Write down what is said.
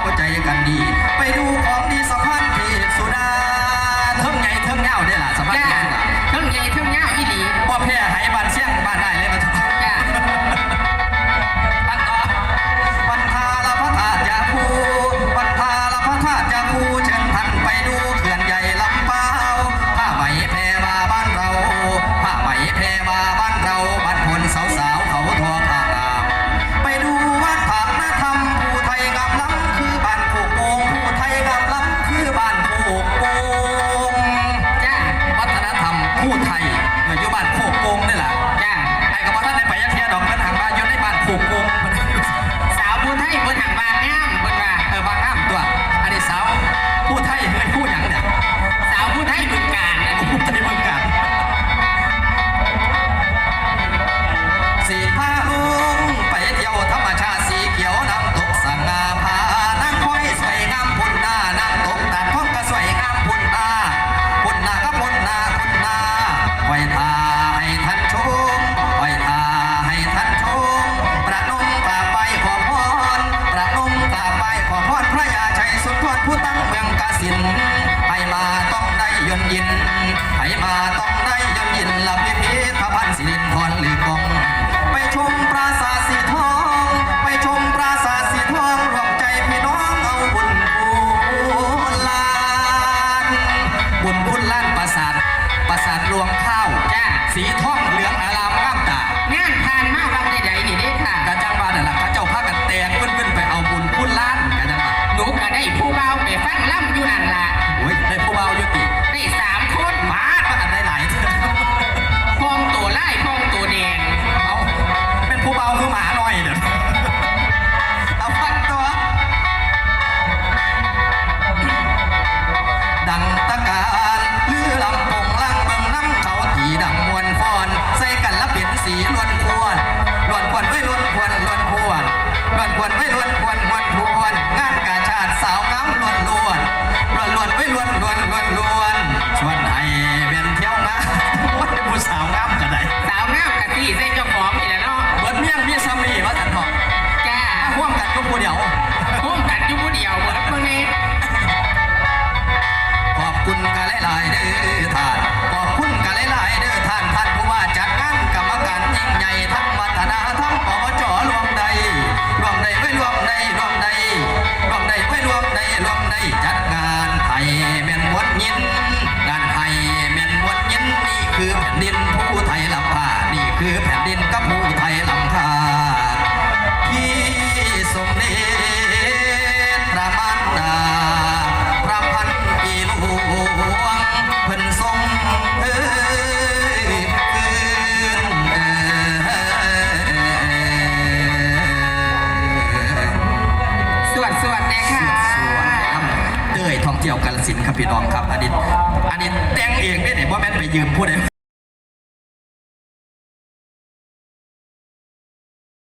เข้าใจกันดี สินครับพี่น้องครับ อันนี้ อันนี้แต่งเองได้เนี่ว่าแม่ไปยืมผู้ใด